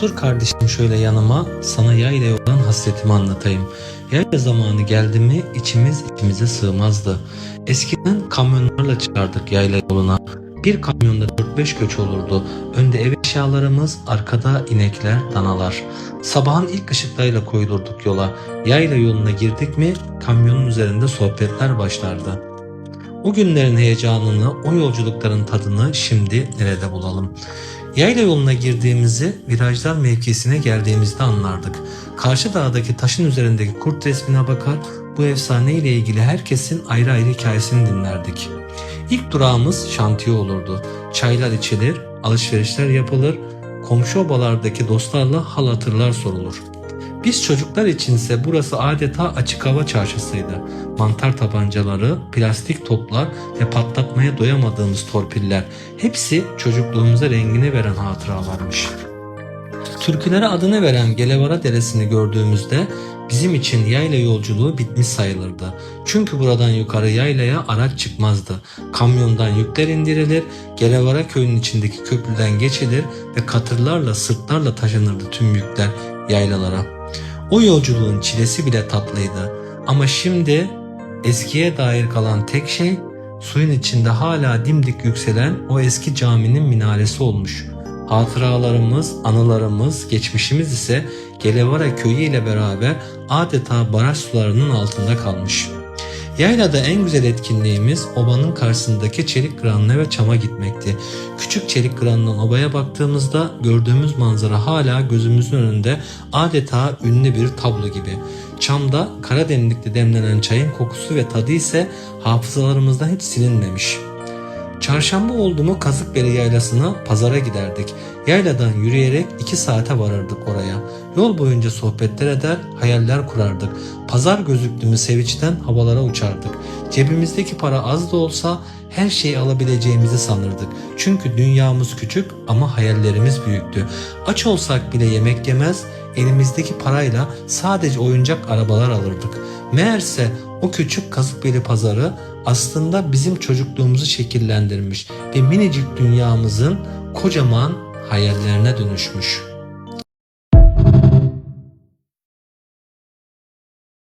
Otur kardeşim şöyle yanıma, sana yayla olan hasretimi anlatayım. Yayla zamanı geldi mi içimiz içimize sığmazdı. Eskiden kamyonlarla çıkardık yayla yoluna. Bir kamyonda 4-5 göç olurdu. Önde ev eşyalarımız, arkada inekler, danalar. Sabahın ilk ışıklarıyla koyulurduk yola. Yayla yoluna girdik mi kamyonun üzerinde sohbetler başlardı. O günlerin heyecanını, o yolculukların tadını şimdi nerede bulalım? Yayla yoluna girdiğimizi virajlar mevkisine geldiğimizde anlardık. Karşı dağdaki taşın üzerindeki kurt resmine bakar, bu efsane ile ilgili herkesin ayrı ayrı hikayesini dinlerdik. İlk durağımız şantiye olurdu. Çaylar içilir, alışverişler yapılır, komşu obalardaki dostlarla hal hatırlar sorulur. Biz çocuklar içinse burası adeta açık hava çarşısıydı. Mantar tabancaları, plastik toplar ve patlatmaya doyamadığımız torpiller hepsi çocukluğumuza rengini veren hatıralarmış. Türkülere adını veren Gelevara Deresi'ni gördüğümüzde bizim için yayla yolculuğu bitmiş sayılırdı. Çünkü buradan yukarı yaylaya araç çıkmazdı. Kamyondan yükler indirilir, Gelevara köyünün içindeki köprüden geçilir ve katırlarla sırtlarla taşınırdı tüm yükler yaylalara. O yolculuğun çilesi bile tatlıydı. Ama şimdi eskiye dair kalan tek şey suyun içinde hala dimdik yükselen o eski caminin minaresi olmuş. Hatıralarımız, anılarımız, geçmişimiz ise Gelevara köyü ile beraber adeta baraj sularının altında kalmış. Yaylada en güzel etkinliğimiz obanın karşısındaki çelik granına ve çama gitmekti. Küçük çelik granından obaya baktığımızda gördüğümüz manzara hala gözümüzün önünde adeta ünlü bir tablo gibi. Çamda Karadenizlik'te demlenen çayın kokusu ve tadı ise hafızalarımızdan hiç silinmemiş. Çarşamba oldu mu Kazıkbeli yaylasına pazara giderdik. Yayladan yürüyerek iki saate varırdık oraya. Yol boyunca sohbetler eder, hayaller kurardık. Pazar gözüktü mü sevinçten havalara uçardık. Cebimizdeki para az da olsa her şeyi alabileceğimizi sanırdık. Çünkü dünyamız küçük ama hayallerimiz büyüktü. Aç olsak bile yemek yemez, elimizdeki parayla sadece oyuncak arabalar alırdık. Meğerse o küçük Kazıkbeli pazarı aslında bizim çocukluğumuzu şekillendirmiş ve minicik dünyamızın kocaman hayallerine dönüşmüş.